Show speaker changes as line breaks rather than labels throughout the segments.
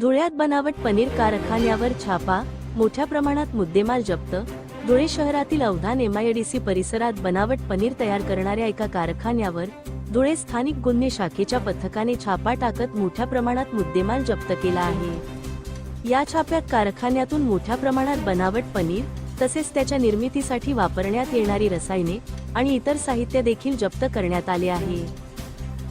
धुळ्यात बनावट पनीर कारखान्यावर छापा मोठ्या प्रमाणात मुद्देमाल जप्त धुळे शहरातील अवधान एमआयडीसी परिसरात बनावट पनीर तयार करणाऱ्या एका कारखान्यावर धुळे स्थानिक गुन्हे शाखेच्या पथकाने छापा टाकत मोठ्या प्रमाणात मुद्देमाल जप्त केला आहे. या छाप्यात कारखान्यातून मोठ्या प्रमाणात बनावट पनीर तसेच त्याच्या निर्मितीसाठी वापरण्यात येणारी रसायने आणि इतर साहित्य देखील जप्त करण्यात आले आहे.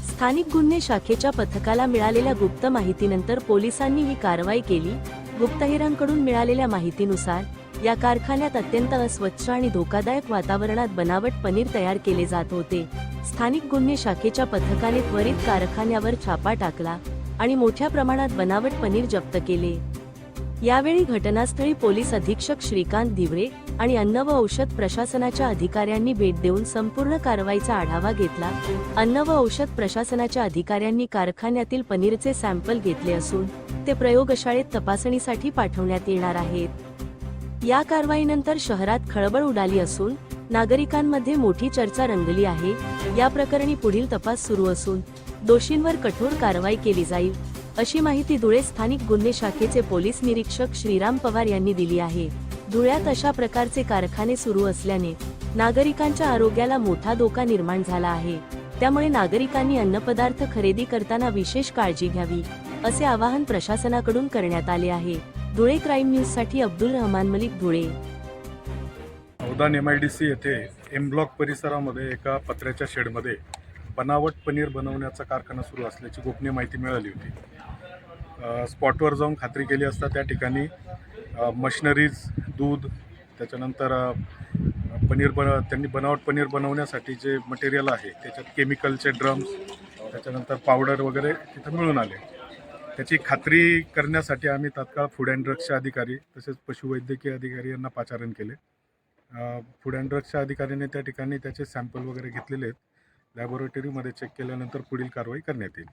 स्थानिक गुन्हे शाखेच्या पथकाला मिळालेल्या गुप्त माहितीनंतर पोलिसांनी ही कारवाई केली. गुप्तहेरांकडून मिळालेल्या माहितीनुसार या कारखान्यात अत्यंत अस्वच्छ आणि धोकादायक वातावरणात बनावट पनीर तयार केले जात होते. स्थानिक गुन्हे शाखेच्या पथकाने त्वरित कारखान्यावर छापा टाकला आणि मोठ्या प्रमाणात बनावट पनीर जप्त केले. यावेळी घटनास्थळी पोलीस अधीक्षक श्रीकांत धिवरे आणि अन्न व औषध प्रशासनाच्या अधिकाऱ्यांनी भेट देऊन संपूर्ण कारवाईचा आढावा घेतला. अन्न व औषध प्रशासनाच्या अधिकाऱ्यांनी कारखान्यातील पनीरचे सॅम्पल घेतले असून ते प्रयोगशाळेत तपासणीसाठी पाठवण्यात येणार आहेत. या कारवाईनंतर शहरात खळबळ उडाली असून नागरिकांमध्ये मोठी चर्चा रंगली आहे. या प्रकरणी पुढील तपास सुरू असून दोषींवर कठोर कारवाई केली जाईल अशी माहिती धुळे स्थानिक गुन्हे शाखेचे पोलीस निरीक्षक श्रीराम पवार यांनी दिली आहे. धुळ्यात अशा प्रकारचे कारखाने सुरू असल्याने नागरिकांच्या आरोग्याला मोठा धोका निर्माण झाला आहे. त्यामुळे नागरिकांनी अन्नपदार्थ खरेदी करताना विशेष काळजी घ्यावी असे आवाहन प्रशासनाकडून करण्यात आले आहे. धुळे क्राईम न्यूजसाठी अब्दुल रहमान मलिक धुळे.
औदान एम आय डी सी येथे एम ब्लॉक परिसरामध्ये एका पत्र्याच्या शेडमध्ये बनावट पनीर बनवण्याचा कारखाना सुरू असल्याची गोपनीय माहिती मिळाली होती. स्पॉटवर जाऊन खात्री केली असता त्या ठिकाणी मशिनरीज दूध त्याच्यानंतर पनीर बन त्यांनी बनावट पनीर बनवण्यासाठी जे मटेरियल आहे त्याच्यात केमिकलचे ड्रम्स त्याच्यानंतर पावडर वगैरे तिथं मिळून आले. त्याची खात्री करण्यासाठी आम्ही तात्काळ फूड अँड ड्रग्सचे अधिकारी तसेच पशुवैद्यकीय अधिकारी यांना पाचारण केले. फूड अँड ड्रग्सच्या अधिकाऱ्याने त्या ठिकाणी त्याचे सॅम्पल वगैरे घेतलेले आहेत. लॅबोरेटरीमध्ये चेक केल्यानंतर पुढील कारवाई करण्यात येईल.